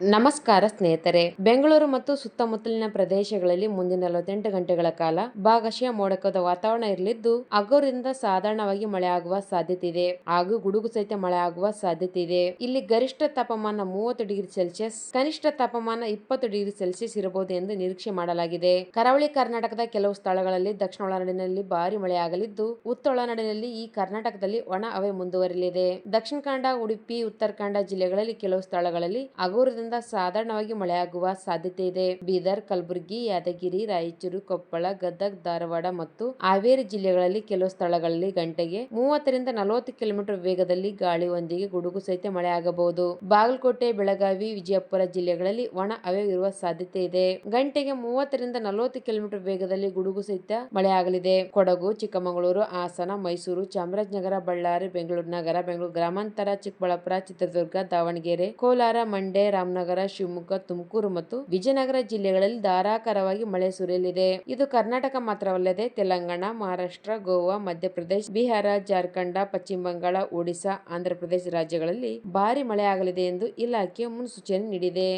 ನಮಸ್ಕಾರ ಸ್ನೇಹಿತರೆ. ಬೆಂಗಳೂರು ಮತ್ತು ಸುತ್ತಮುತ್ತಲಿನ ಪ್ರದೇಶಗಳಲ್ಲಿ ಮುಂದಿನ ನಲವತ್ತೆಂಟು ಗಂಟೆಗಳ ಕಾಲ ಭಾಗಶಃ ಮೋಡಕದ ವಾತಾವರಣ ಇರಲಿದ್ದು ಹಗುರದಿಂದ ಸಾಧಾರಣವಾಗಿ ಮಳೆ ಆಗುವ ಸಾಧ್ಯತೆ ಇದೆ ಹಾಗೂ ಗುಡುಗು ಸಹಿತ ಮಳೆ ಆಗುವ ಸಾಧ್ಯತೆ ಇದೆ ಇಲ್ಲಿ ಗರಿಷ್ಠ ತಾಪಮಾನ ಮೂವತ್ತು ಡಿಗ್ರಿ ಸೆಲ್ಸಿಯಸ್, ಕನಿಷ್ಠ ತಾಪಮಾನ ಇಪ್ಪತ್ತು ಡಿಗ್ರಿ ಸೆಲ್ಸಿಯಸ್ ಇರಬಹುದು ಎಂದು ನಿರೀಕ್ಷೆ ಮಾಡಲಾಗಿದೆ. ಕರಾವಳಿ ಕರ್ನಾಟಕದ ಕೆಲವು ಸ್ಥಳಗಳಲ್ಲಿ ದಕ್ಷಿಣ ಒಳನಾಡಿನಲ್ಲಿ ಭಾರಿ ಮಳೆಯಾಗಲಿದ್ದು, ಉತ್ತರ ಒಳನಾಡಿನಲ್ಲಿ ಈ ಕರ್ನಾಟಕದಲ್ಲಿ ಒಣ ಹವೆ ಮುಂದುವರಿಯಲಿದೆ. ದಕ್ಷಿಣ ಕನ್ನಡ, ಉಡುಪಿ ಉತ್ತರ ಕನ್ನಡ ಜಿಲ್ಲೆಗಳಲ್ಲಿ ಕೆಲವು ಸ್ಥಳಗಳಲ್ಲಿ ಹಗುರದಿಂದ ಸಾಧಾರಣವಾಗಿ ಮಳೆಯಾಗುವ ಸಾಧ್ಯತೆ ಇದೆ. ಬೀದರ್, ಕಲಬುರಗಿ, ಯಾದಗಿರಿ, ರಾಯಚೂರು, ಕೊಪ್ಪಳ, ಗದಗ್, ಧಾರವಾಡ ಮತ್ತು ಹಾವೇರಿ ಜಿಲ್ಲೆಗಳಲ್ಲಿ ಕೆಲವು ಸ್ಥಳಗಳಲ್ಲಿ ಗಂಟೆಗೆ ಮೂವತ್ತರಿಂದ ನಲವತ್ತು ಕಿಲೋಮೀಟರ್ ವೇಗದಲ್ಲಿ ಗಾಳಿಯೊಂದಿಗೆ ಗುಡುಗು ಸಹಿತ ಮಳೆಯಾಗಬಹುದು. ಬಾಗಲಕೋಟೆ, ಬೆಳಗಾವಿ, ವಿಜಯಪುರ ಜಿಲ್ಲೆಗಳಲ್ಲಿ ಒಣ ಹವೆ ಇರುವ ಸಾಧ್ಯತೆ ಇದೆ. ಗಂಟೆಗೆ ಮೂವತ್ತರಿಂದ ನಲವತ್ತು ಕಿಲೋಮೀಟರ್ ವೇಗದಲ್ಲಿ ಗುಡುಗು ಸಹಿತ ಮಳೆಯಾಗಲಿದೆ. ಕೊಡಗು, ಚಿಕ್ಕಮಗಳೂರು, ಹಾಸನ, ಮೈಸೂರು, ಚಾಮರಾಜನಗರ, ಬಳ್ಳಾರಿ, ಬೆಂಗಳೂರು ನಗರ, ಬೆಂಗಳೂರು ಗ್ರಾಮಾಂತರ, ಚಿಕ್ಕಬಳ್ಳಾಪುರ, ಚಿತ್ರದುರ್ಗ, ದಾವಣಗೆರೆ, ಕೋಲಾರ, ಮಂಡ್ಯ ರಾಮನಗರ ಶಿವಮೊಗ್ಗ, ತುಮಕೂರು ಮತ್ತು ವಿಜಯನಗರ ಜಿಲ್ಲೆಗಳಲ್ಲಿ ಧಾರಾಕಾರವಾಗಿ ಮಳೆ ಸುರಿಯಲಿದೆ. ಇದು ಕರ್ನಾಟಕ ಮಾತ್ರವಲ್ಲದೆ ತೆಲಂಗಾಣ, ಮಹಾರಾಷ್ಟ್ರ, ಗೋವಾ, ಮಧ್ಯಪ್ರದೇಶ, ಬಿಹಾರ, ಜಾರ್ಖಂಡ, ಪಶ್ಚಿಮ ಬಂಗಾಳ, ಒಡಿಶಾ ಆಂಧ್ರಪ್ರದೇಶ ರಾಜ್ಯಗಳಲ್ಲಿ ಭಾರಿ ಮಳೆಯಾಗಲಿದೆ ಎಂದು ಇಲಾಖೆ ಮುನ್ಸೂಚನೆ ನೀಡಿದೆ.